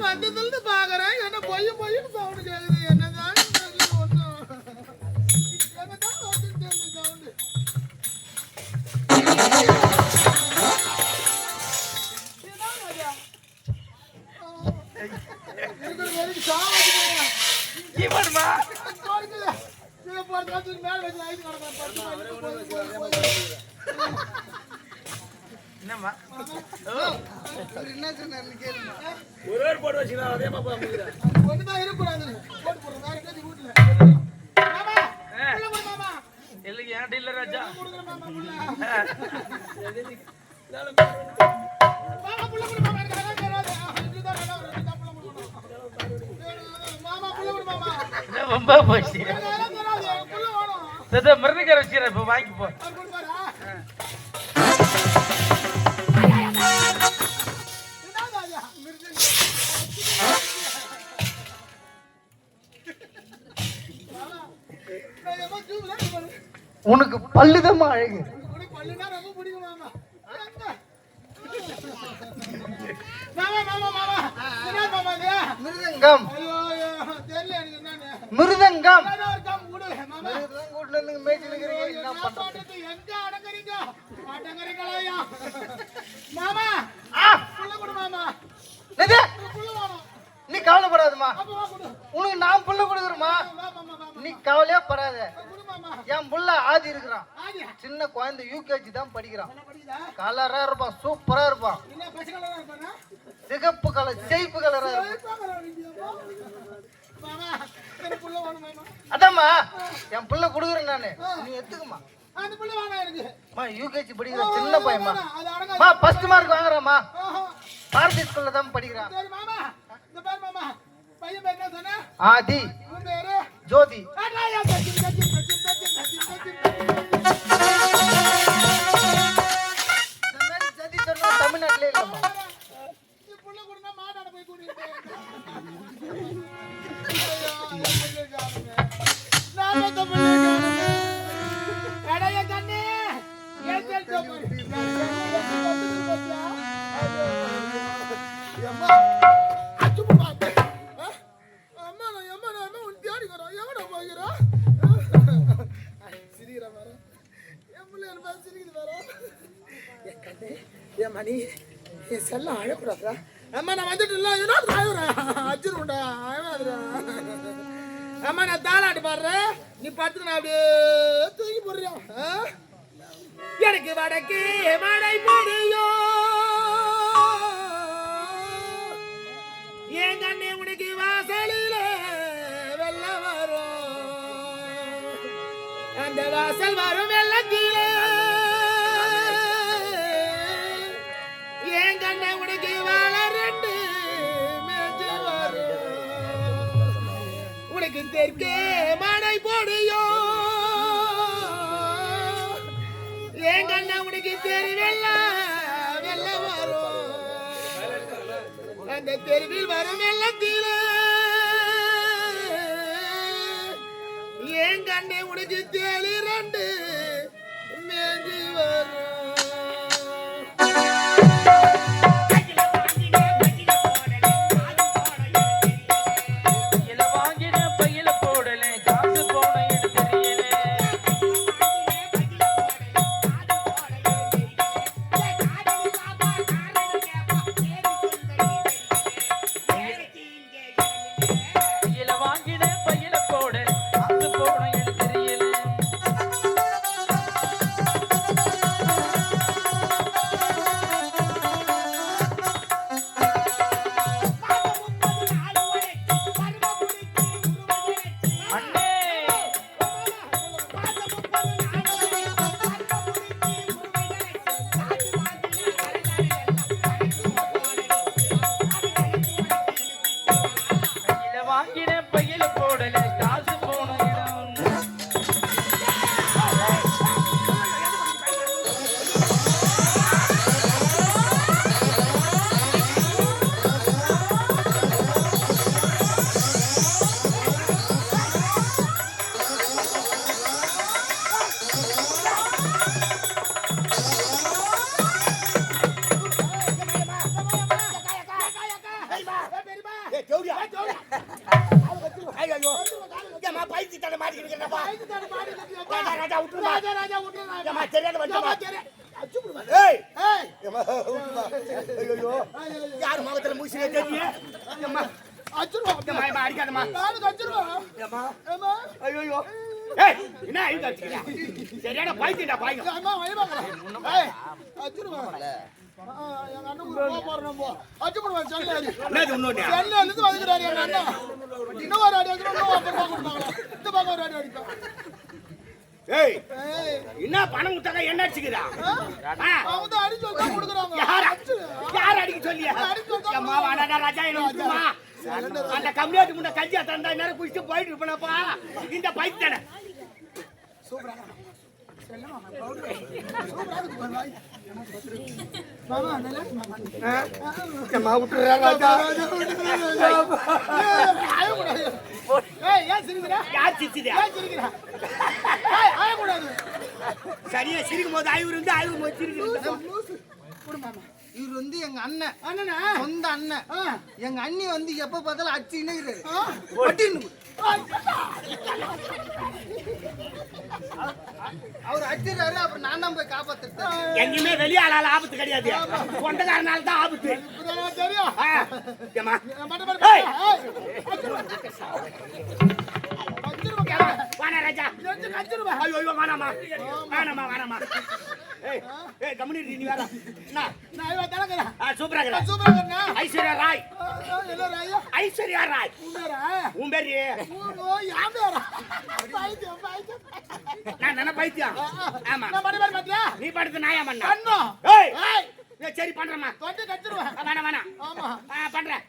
நான் வந்ததுல இருந்து பாக்குறேன். என்ன பொய்யும் பொய்யும் சவுண்ட் கேக்குது. என்னதான் மேல வச்சு ஐஸ் கிடக்குறேன். படுத்து போய் போய் போய் போய். என்னம்மா ஒரு ஒரு போட்டு வச்சுக்கலாம் அதே மாதிரி முடியுது? ஒண்ணுதான் இருக்கக்கூடாது. போட்டு போடுறேன். வேற எங்கேயாச்சும் வீட்டுல. இல்லைங்க ஏன் டீலர் ராஜா. கொடுக்குறேன் மாமா, உள்ள. மாமா, புள்ள கொடு மாமா. என்ன மாமா இது? மிருதங்கம். மிருதங்கம் மாமா. மாமா, நீ கவலைப்படாதம்மா. உனக்கு நான் புள்ள கொடுக்குறேமா. நீ கவலையே படாத. என் புள்ள ஆதி இருக்கிறான். சின்ன குழந்தை யூகேஜி தான் படிக்கிறான்? கலரா இருப்பான் சூப்பரா இருப்பான்? சிகப்பு கலர் சிவப்பு கலரா இருப்பான். அதாம்மா என் புள்ள கொடுக்குறேன் நானு. நீ. அம்மா யூகேஜி படிக்கிற சின்ன பையன்மா. ஃபர்ஸ்ட் மார்க் வாங்குறாம்மா. ஆஹா. பாரதி ஸ்கூல்ல தான் படிக்கிறான். ஆதி? ஜோதி. அடாயா, தச்சின், தச்சின், தச்சின், தச்சின், தச்சின், தச்சின், தச்சின். நான் அப்படியே தூக்கி எனக்கு வடக்கு மழை பொழியோ என் கண்ணே உனக்கு வாசலில வெள்ள வரும். அந்த வாசல் வரும் வெள்ளத்திலே. என் கண்ணை உனக்கு வளரண்டு ரெண்டு வரும். உனக்கு தெற்கே தெருவில் வரும் வெள்ளத்திலே. ஏன் கண்ணை உனக்கு தேலி ரெண்டு. இன்னொன்னு செல்ல இருந்து வந்துக்கிறாரு எங்க. இன்னும் ஒரு அடி அடிக்கணும், இன்னும் அப்புறமா கொடுப்பாங்களா? இந்த பக்கம் ஒரு அடி அடிப்பேன். ஏய் என்ன பணம் விட்டாங்க என்ன அடிச்சுக்கிறா? அவங்க அடிச்சு வச்சா கொடுக்குறாங்க. யார். யார் அடிக்க சொல்லியா? அம்மா வாடாடா ராஜா என்ன விட்டுருமா? அந்த கம்யூனிட்டி முன்ன கஞ்சியா தந்தா நேரம் குடிச்சு போயிட்டு இருப்பனப்பா. இந்த பைக் தானே இருக்கு. அம்மா விட்டுறா ராஜா. சரியா சிரிக்கும் போது ஆய்வு இருந்து ஆய்வு போது சிரிக்கிறது லூசு. கொடு மாமா. இவர் வந்து எங்க அண்ணன் அண்ணனா? சொந்த அண்ணன் ஆ. எங்க அண்ணி வந்து எப்ப பார்த்தாலும் ஆ. பட்டின்னு அவர் அடிச்சிடறாரு அப்புறம் நான் தான் போய் காப்பாத்துறேன் எங்கேயுமே வெளியே ஆளால ஆபத்து கிடையாது கொண்டக்காரனால தான் ஆபத்து தெரியும். ஆ, ராஜா. ஐயோ ஐயோ வேணாமா வேணாமா வேணாமா ஏய் ஏய் கம்யூனிட்டி நீ வேற என்ன நான் இவன் தலைக்கிறேன். ஆ, சூப்பரா இருக்கிற சூப்பரா இருக்கேண்ணா. ஐஸ்வர்யா ராய். ஐஸ்வர்யா ராய் உண்மையாரா? உன் பேரு ஓ, பேரா? பைத்தியம், பைத்தியம். நான் தானே பைத்தியம் ஆமா நான் மண்டை மேல பாத்தியா? நீ படுத்து நாயா பண்ண கண்ணம். ஏய் ஏய், ஏய், சரி பண்றேம்மா தொட்டி கடிச்சிருவேன். ஆ, வேணாம் வேணாம் ஆமா. பண்றேன்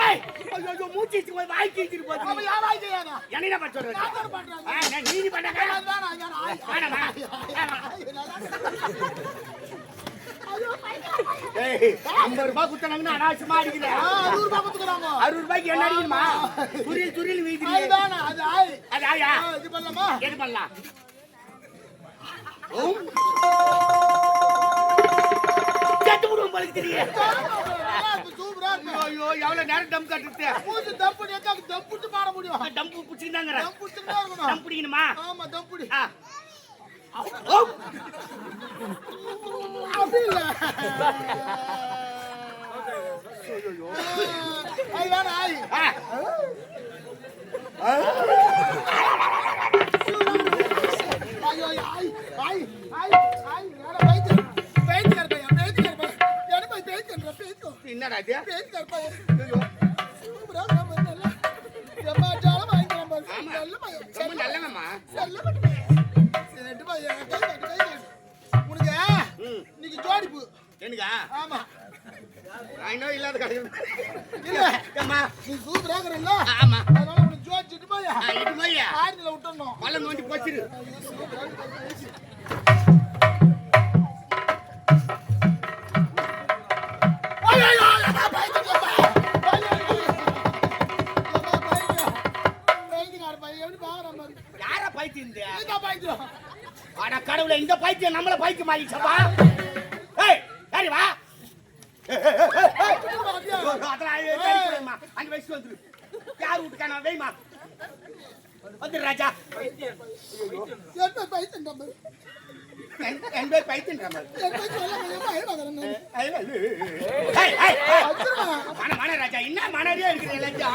ஐயோ ஐயோ மூச்சு இழுத்து போய் வாய் கீச்சிட்டு வாய்? என்ன பண்ண சொல்றது நான் தானே பண்றேன். நான் நீ நீ பண்ண நான் தானே, நான் ஐம்பது ரூபாய் அனாவசியமா கொடுத்துக்கிறாங்க. அறுபது ரூபாய்க்கு என்ன அடிக்கணுமா வீதியில் அதுதானே, அது ஆய். அது ஆயா ஆ, இது பண்ணலாமா? எது பண்ணலாம் செத்து விடுவோம் போல தெரியும் சூப்பரா இருக்கு. ஐயோ எவ்வளவு நேரம் டம் கட்டுறது மூச்சு தப்புடி வச்சா தப்புட்டு பாட முடியும். டம்பு பிடிச்சிருந்தாங்க தம் பிடிச்சுக்கிட்டே இருக்கணும். டம் பிடிக்கணுமா ஆமா, தப்புடி. ஆ. அப்படி இல்ல. ஐயோ, ஆய், கை தட்டு. உனக்கு இன்னைக்கு ஜோடிப்பு எனக்கா ஆமா. நான் இல்லாத அம்மா நீ சூப்பரா இருக்கிறல்ல ஆமா. அதனால உனக்கு ஜோடிச்சுட்டு போய்? இது ஆயிரத்துல விட்டுறணும். பள்ளம் தோண்டி போச்சிரு. யார பைத்தியம் இந்த? அட கடவுளே இந்த பைத்தியம் நம்மள பைத்தியம் ஆயிடுச்சப்பா ஏய் சரி வா. அங்க வயசு வந்துரு. யார் வீட்டுக்கான வேய்மா வந்துரு ராஜா. என் என் பேர் பைத்தியன்ற மாதிரி ராஜா என்ன மனடியா இருக்கிற லஞ்சா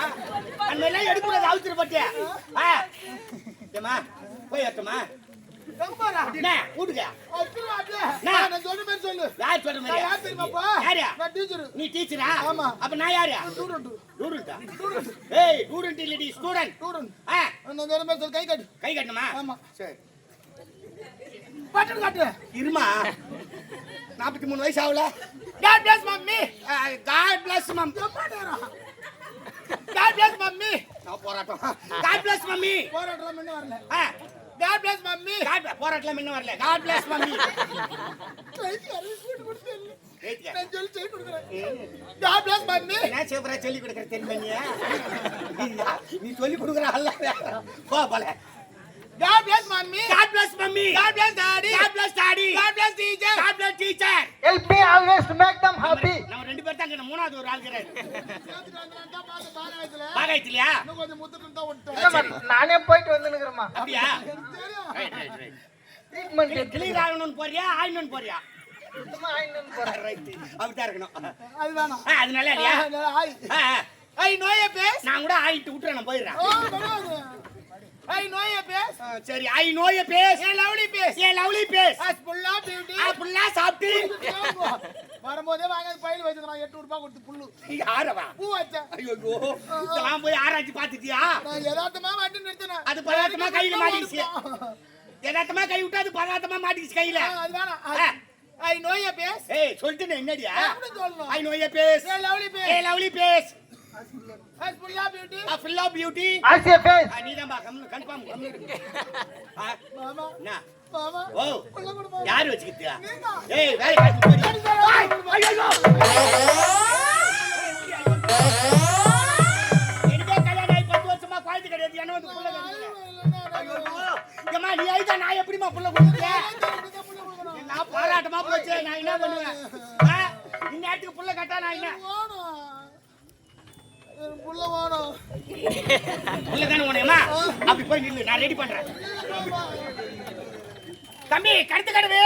அந்த மாதிரிலாம் எடுக்கூடாது அவுத்துரு பட்டியா ஆ ஏம்மா போய் யாரு நீ டீச்சரா ஆமா. அப்ப நான் யாரு கை கட்டு கை கட்டணுமா ஆமா சரி பட்டன் காட்டு இருமா. நாற்பத்தி மூணு வயசு ஆகல. God bless mummy God bless mom எம்மா நேரம். God bless மம்மி நான் போராட்டம். காட் பிளஸ் மம்மி போராட்டம் இன்னும் வரல. God bless மம்மி காட் போராட்டம் இன்னும் வரல. காட் பிளஸ் மம்மி நான் சொல்லி சொல்லி கொடுக்குறேன். God bless மம்மி என்ன சூப்பரா சொல்லி கொடுக்குற தெரியுமா நீ? நீ சொல்லி கொடுக்குற அல்ல போ போல. God bless mommy. God bless mummy. God bless daddy. God bless daddy. God bless teacher. God bless teacher. Help me always to make them happy. நம்ம ரெண்டு பேர் தான் இங்க மூணாவது ஒரு ஆள் இருக்கிறாரு சேர்த்துட்டு வந்தேன்டா, பார்த்து பாலாயத்துல. பாகாயத்திலையா இன்னும் கொஞ்சம் முத்துட்டு தான் விட்டேன். இல்லம்மா, நானே போயிட்டு வந்துனுக்குறேம்மா அப்படியா எனக்கு தெரியும். Right right right treatment clear ஆகணும்னு போறியா ஆயிடணும்னு போறியா சுத்தமா ஆயின்னு போறேன் ரைட் அப்படிதான் இருக்கணும் அது வேணாம். ஆ, அது நல்லா இல்லையா ஆய். ஆ, ஆ. ஐ know your face. நான் கூட ஆயிட்டு விட்டுறேன் நான் போயிடுறேன். I face. ஆ, சரி I know your face. A lovely face. A lovely face? As full of beauty. புல்லா சாப்பிட்டு. வரும்போதே வாங்க பையில வச்சிருக்கான் எட்டு ரூபாய் கொடுத்து புல்லு. யாரவா? பூ வச்சேன். ஐயோ இதெல்லாம் போய் ஆராய்ச்சி பார்த்துட்டியா? நான் யதார்த்தமா வண்டி நிறுத்தினேன். அது பதார்த்தமா கையில மாட்டிக்கிச்சு? யதார்த்தமா கை விட்டு அது பதார்த்தமா மாட்டிக்கிச்சு கையில? அது வேணாம். ஆ. I know your face. ஏய் சொல்லிட்டு என்னடியா? I know your face. A lovely a face lovely face? As full of beauty full of beauty as a face நீதான் பா கம்மு கன்ஃபார்ம் கம்மு ஆ, மாமா என்ன மாமா ஓ உள்ள கொடுமா யார் வச்சுக்கிட்டியா? நீங்க. ஏய் வேலை காட்டு போறியா ஐயோ எனக்கே கல்யாணம் ஆகி பத்து வருஷமா குழந்தை கிடையாது. என்ன வந்து புள்ள கிடையாது ஐயோ ஏம்மா நீ ஐதா நான் எப்படிம்மா புள்ள கொடுத்தேன் நான் பாராட்டமா போச்சு. நான் என்ன பண்ணுவேன்? ஆ? இந்நேரத்துக்கு புள்ள கட்டா நான் என்ன? புள்ள வேணும் புள்ள தானே உனேம்மா அப்படி போய் நில்லு நான் ரெடி பண்றேன். தம்பி கடுத்து கடுவு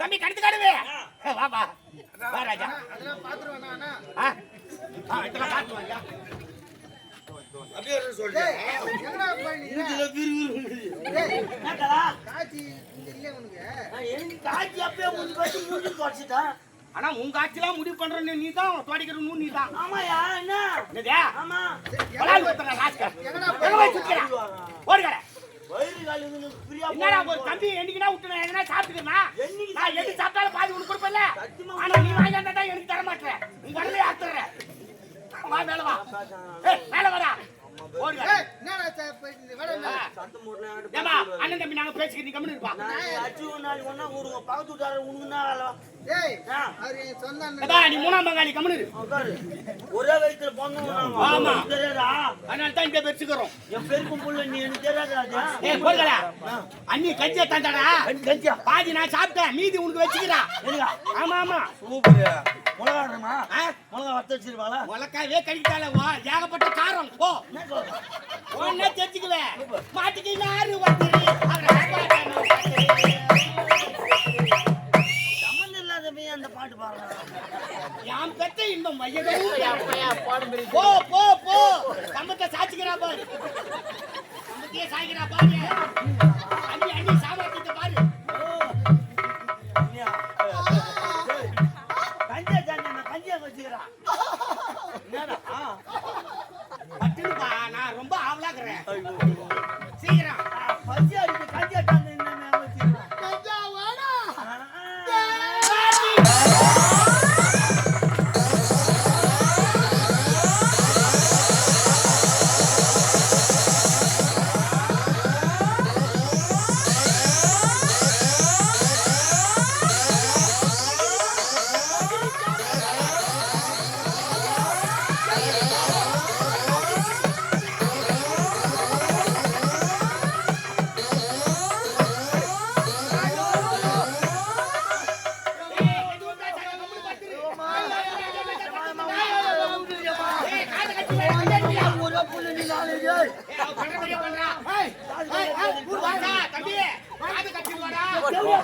தம்பி கடுத்து கடுவு வா வா. வா ராஜா. அதெல்லாம் பாத்துருவேன் நானா ஆ ஆ, இதெல்லாம் பார்த்து வாங்க எங்கடா போய் நீ டேய், காய்ச்சி இங்க இல்லையா உனக்கு? ஆனா உங்க ஆட்சிலாம் முடிவு பண்றன்னு நீ தான் துடிக்கிறன்னு நீ தான் ஆமாயா என்ன? என்னதா? ஆமா. பலால் எங்க போய் சுத்துற? ஃப்ரீயா என்னடா ஒரு தம்பி என்னைக்குனா விட்டுன எங்கனா சாப்பிட்டுக்கமா என்னைக்கு நான் எது சாப்பிட்டாலும் பாதி உனக்கு கொடுப்பல ஆனா நீ வாங்கி வந்தா எனக்கு தர மாட்டற நீ வரலே ஆத்துற வா மேல வா. மேல வாடா ஓடுகற ஏய், என்னடா சா- போயிட்டு வாடா என்ன? சத்தம் போடுறேன் ஏமா அண்ணன் தம்பி நாங்க பேசிக்கிட்டு நீ கம்முனு இருப்பா. நாளைக்கு ஒண்ணா ஊருங்க பக்கத்து வீட்டாரு உனக்கு என்ன வேலை டேய், ஆ. அவரு என் சொந்த அண்ணன். ஏப்பா நீ மூணாம் பங்காளி கம்முனு ஒரே வயித்துல பொண்ணு ஆமா. அதனால தான் வச்சுக்கிறோம் என் பெருக்கும் புள்ள நீ எனக்கு தெரியாதா அண்ணி கஞ்சியா பாதி நான் சாப்பிட்டேன் மீதி உனக்கு வச்சுக்கிறா. ஆமா ஆமா. சூப்பர் மிளகா வேணுமா? மிளகா வத்த வச்சிருவாங்களா உலக்காவே கடித்தால வா. ஏகப்பட்ட காரம். சொல்ற? உடனே தெரிஞ்சுக்குவேன் மாட்டுக்கு நாறு வந்துரு சம்மந்தம் இல்லாத போய் அந்த பாட்டு பாடுறான் யாம் பெற்ற இன்பம் வையகமும் போ போ போ. கம்பத்தை சாச்சிக்கிறா பாரு. கம்பத்தையே சாய்க்கிறா பாரு.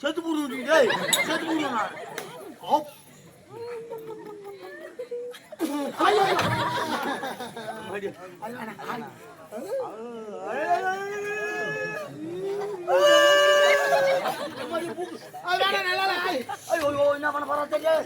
செத்து போடுவோம் டேய் செத்து போடுவோம் நான் அது வேணாம் நல்லா இல்ல. ஆய். ஐயோ ஐயோ, என்ன பண்ண போறா தெரியல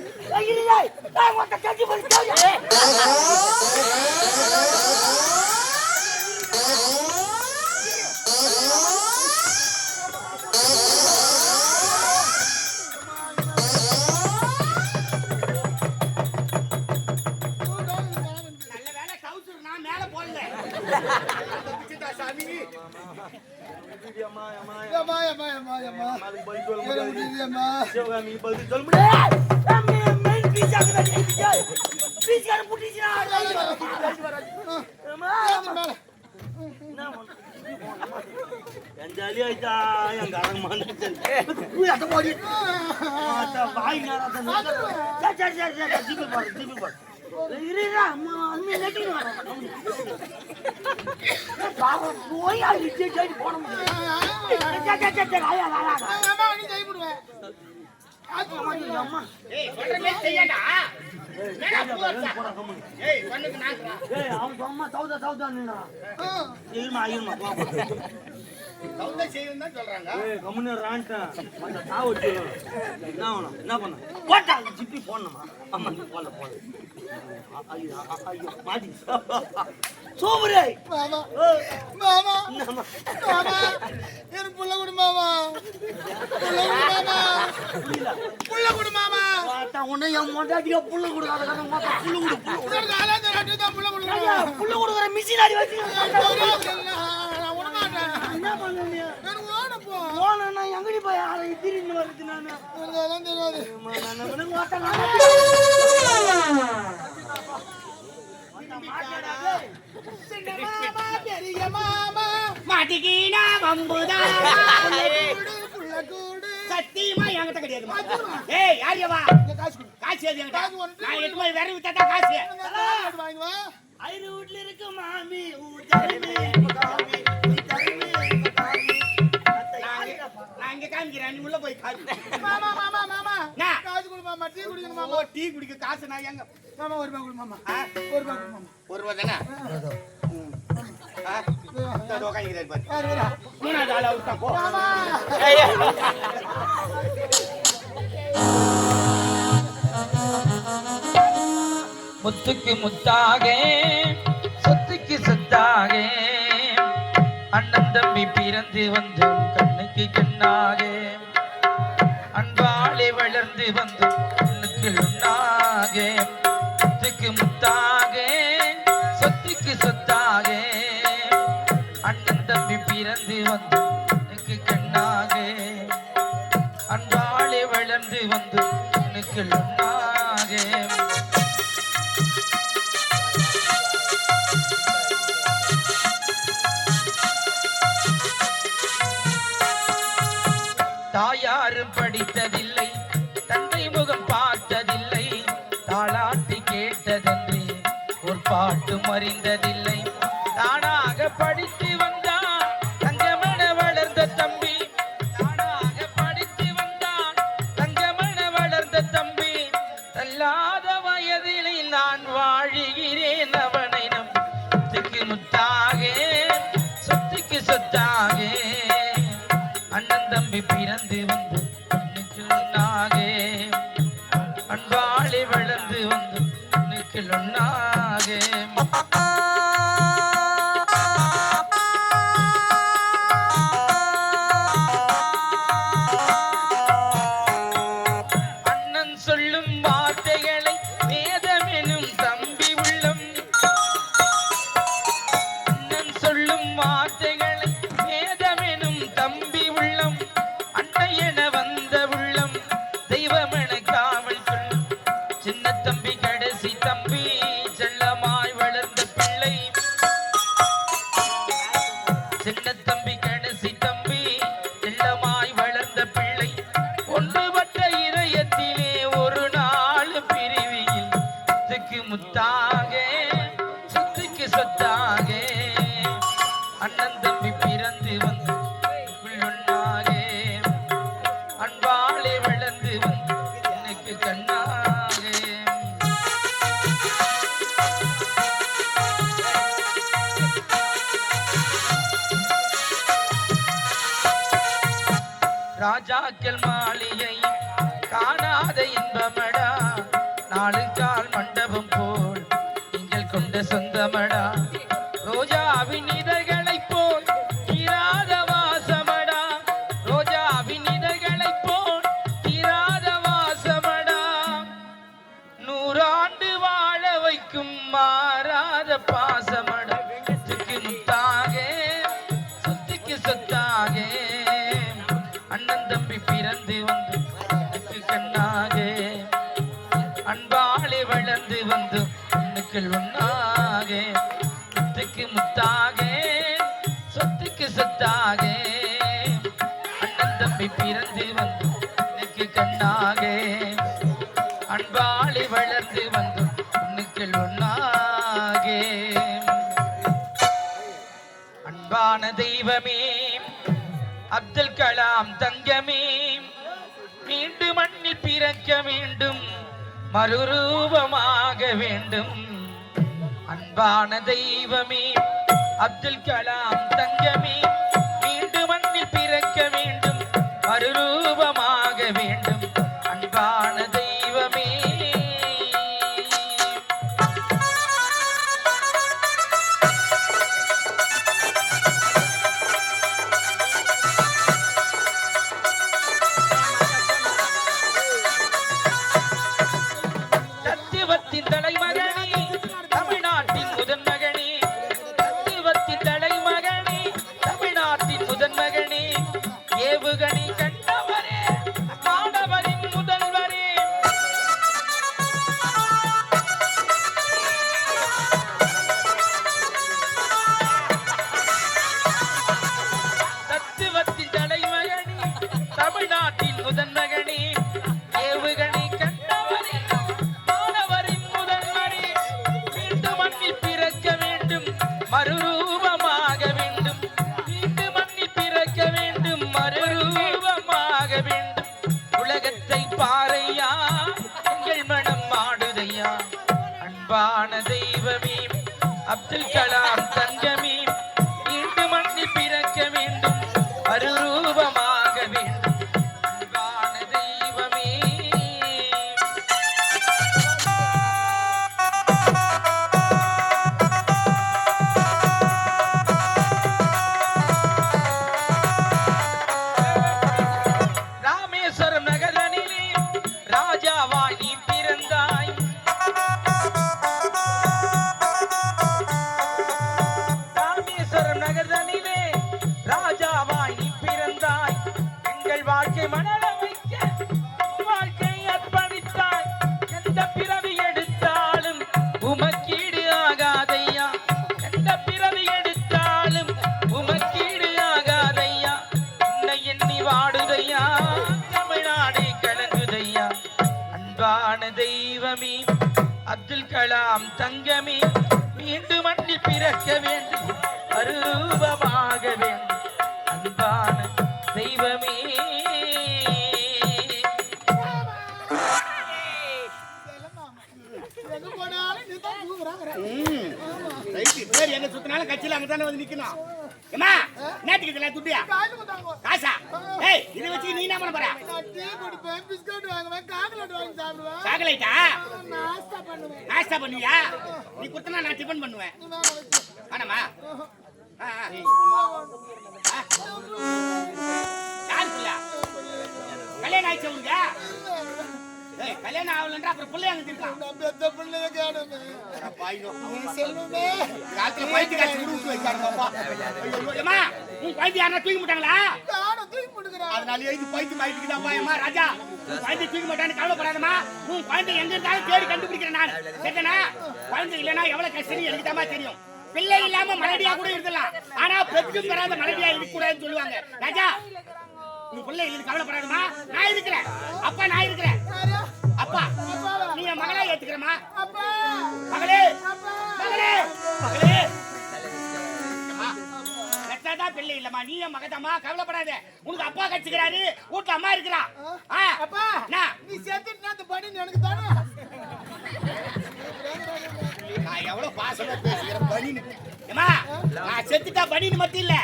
வாய் நேரம் சரி சரி சரி ஜிபி போடு ஜிபி போடு. போய் போட முடியும் அவன் சவுதான்னு ஆ. இருமா இருமா சவுந்த செய்யணும் தான் சொல்றாங்க. ஏய் கம்முன்னு ரான்ட்டேன் அந்த சாவு வச்சு என்ன வேணும் என்ன பண்ண போட்டா ஜிப்பி போடணுமா? ஆமா நீ போடல போடல. ஐயோ ஐயோ மாட்டி. சூப்பரே மாமா, மாமா, என்னம்மா? மாமா, எனக்கு புள்ள கொடு மாமா. புள்ள கொடு மாமா. புள்ள கொடு மாமா. பார்த்தா உன்னை என் மொண்டாட்டியோ புல்லு கொடுக்காத கதை கொடு கொடு. புள்ள கொடுக்குற. மிஷின் அடி வச்சு. என்ன. போனா எங்கடி போய் யாரை திடீர்னு வருது நானு? அதெல்லாம் தெரியாது. மாமா, மாமா, மாட்டிக்கினா வம்புதா? கூடு, புள்ள கூடு. சத்தியமா என்கிட்ட கிடையாதுமா ஏய் யார் எவா இங்க காசு கொடு. காசு என்கிட்ட? நான் எட்டு போய் விரவி வித்தா காசு. இந்த காசு. ஐரு வீட்ல இருக்கு மாமி ஊர் தருமி காமிக்கிறேன் நீ உள்ள போய் காமி மாமா, மாமா, மாமா. காசு கொடு மாமா, டீ குடிக்கணும் மாமா. டீ குடிக்க காசு நான் எங்க? மாமா, ஒரு ரூபாய் கொடு மாமா. ஒரு ரூபாய் கொடு மாமா. ஒரு ரூபா தானே? பாரு? மூணாவது ஆள் போ. முத்துக்கு முத்தாக சொத்துக்கு சொத்தாக. அண்ணன் தம்பி பிறந்து வந்தோம் கண்ணுக்கு கண்ணாக. அன்பாலே வளர்ந்து வந்தோம் கண்ணுக்கு உண்ணாக முத்துக்கு முத்தாக சொத்துக்கு சொத்தாக. அண்ணன் தம்பி பிறந்து வந்தோம் கண்ணுக்கு கண்ணாக. அன்பாலே வளர்ந்து வந்தோம் கண்ணுக்கு உண்ணாக அறிந்ததில்லை. தானாக படித்து வந்தான். தங்கமன வளர்ந்த தம்பி. தானாக படித்து வந்தான். தங்கமன வளர்ந்த தம்பி. தள்ளாத வயதிலே நான் வாழுகிறேன் அவனை நம்பி முத்தாக சொத்துக்கு சொத்தாக. அண்ணன் தம்பி பிறந்து வந்து கண்ணுக்கு அன்பாளி வளர்ந்து வந்து கண்ணுக்கு ஒன்னாக uh, uh. வந்தாகே அண்ணன் தம்பி பிறந்து வந்து உள்ளொன்னாக அன்பாலே வளர்ந்து வந்து எனக்கு கண்ணாக ராஜாக்கள் மாளிகை காணாத இன்பமடா. நாலு கால் மண்டபம் போல் நீங்கள் கொண்ட சொந்தமடா. கண்ணாகே. அண்ணன் தம்பி பிறந்து வந்து எனக்கு கண்ணாகே. அன்பாளி வளர்ந்து வந்து உன்னுக்கள் ஒன்னாகே முத்துக்கு முத்தாகே சொத்துக்கு சொத்தாகே. அண்ணன் தம்பி பிறந்து வந்து எனக்கு கண்ணாகே. அன்பாளி வளர்ந்து வந்து உன்னுக்கள் ஒன்னாகே அன்பான தெய்வமே அப்துல் கலாம் தங்கமே. மீண்டும் மண்ணில் பிறக்க வேண்டும். மறுரூபமாக வேண்டும். அன்பான தெய்வமே அப்துல் கலாம் தங்கமே. மீண்டும் மண்ணில் பிறக்க வேண்டும். மறுரூபமாக வேண்டும். தெய்வமே அப்துல் கலாம் தங்கமே நேற்றுக்கு இதெல்லாம் துட்டியா காசு ஏய் இதை வச்சு நீ என்ன பண்ண போற? டீ குடிப்பேன், பிஸ்கட் வாங்குவேன், சாக்லேட் வாங்கி சாப்பிடுவேன். சாக்லேட்டா நாஸ்தா பண்ணுவேன். நாஸ்டா பண்ணுவியா? நீ குடுத்தனா நான் டிபன் பண்ணுவேன். வேணாமா? கல்யாணம் ஆயிடுச்சு ஏய் கல்யாணம் ஆகலன்றா அப்புறம் பிள்ளை அங்க இருக்கான் பெத்த பிள்ளைய காணுமே. விட்டு வைக்காரு பாப்பா. பைத்து யாரா தூக்கி. அதனால பைத்து மாயிட்டுக்குதாப்பா ஏமா ராஜா. குழந்தை தூக்கி மாட்டான்னு கவலைப்படாதம்மா. உன் குழந்தை எங்க இருந்தாலும் தேடி கண்டுபிடிக்கிறேன் நான். சரிதானா? குழந்தை இல்லைன்னா எவ்வளவு கஷ்டம் எனக்கு தெரியும். பிள்ளை இல்லாம மலடியா கூட இருக்கலாம் ஆனா பெற்று பெறாத மலடியா சொல்லுவாங்க. ராஜா நீ பிள்ளை இல்லைன்னு கவலைப்படாதம்மா. நான் இருக்கிறேன். அப்பா நான் இருக்கிறேன்? அப்பா? நீ என் மகளா ஏத்துக்கிறமா. மகளே. மகளே மகளே. பிள்ளை இல்லம்மா. நீ என் மகதாம்மா கவலைப்படாத. உனக்கு அப்பா கட்சிக்கிறாரு வீட்டுல அம்மா இருக்கிறா. அப்பா. நீ. செத்துட்டுனா அந்த படி எனக்கு தானே? நான் எவ்வளவு பாசமா பேசுகிறேன் நான் செத்துட்டா பனின்னு மட்டும் இல்ல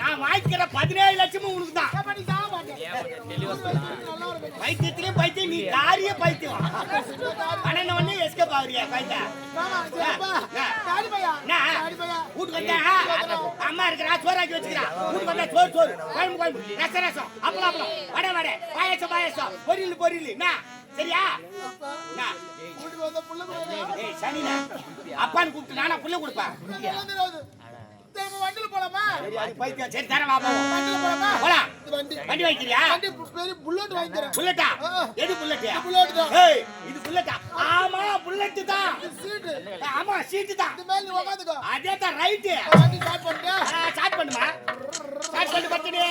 நான் வாங்கிக்கிற பதினேழு லட்சமும் உனக்கு தான் பைத்தியத்திலயும் பைத்தியம் நீ காரிய பைத்தியம் பன்னெண்டு ஒண்ணு எஸ்கேப் ஆகுறியா பைத்தியம். வீட்டுக்கு வந்தேன் அம்மா இருக்கிறா சோறாக்கி வச்சுக்கிறா வீட்டுக்கு வந்தா சோறு சோறு குழம்பு குழம்பு ரசம் ரசம் அப்பளம் அப்பளம் வடை வடை பாயசம் பாயசம் பொரியல் பொரியல் என்ன சரியா புள்ள ஏய் சனிடா அப்பான்னு கூப்பிட்டு நானா புள்ள கொடுப்பேன் தெரியாது. திரும்ப வண்டியில போலாமா? சரி பைத்தியம். சரி தரேன் வா போவோம் வண்டியில போலாமா? போலாம். வண்டி. வண்டி வைக்கிறியா வண்டி பு- பெரிய புல்லட் வாங்கி தரேன். புல்லட்டா. எது புல்லட் புல்லட் தான். ஏய் இது புல்லட்டா? ஆமா புல்லட் தான். ஆமா சீட்டு தான். இது மேல நீ உக்காந்துக்கோ. அதே தான் வண்டி ஸ்டார்ட் பண்ணிட்டு ஸ்டார்ட் பண்ணுமா? ஸ்டார்ட் பண்ணி பத்துடு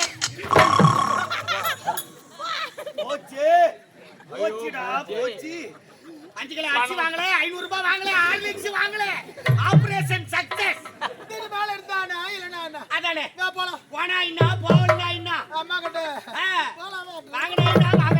போச்சு. போச்சுடா போச்சு. அஞ்சு கிலோ அரிசி வாங்கல ஐநூறு ரூபாய் வாங்கல ஹார்லிக்ஸ் வாங்களே ஆபரேஷன் சக்சஸ் இதுக்கு மேல இருந்தானா இல்லனா அதானே போலாம். போனா இன்னா போவலனா இன்னா அம்மா கிட்ட வாங்கடா வாங்க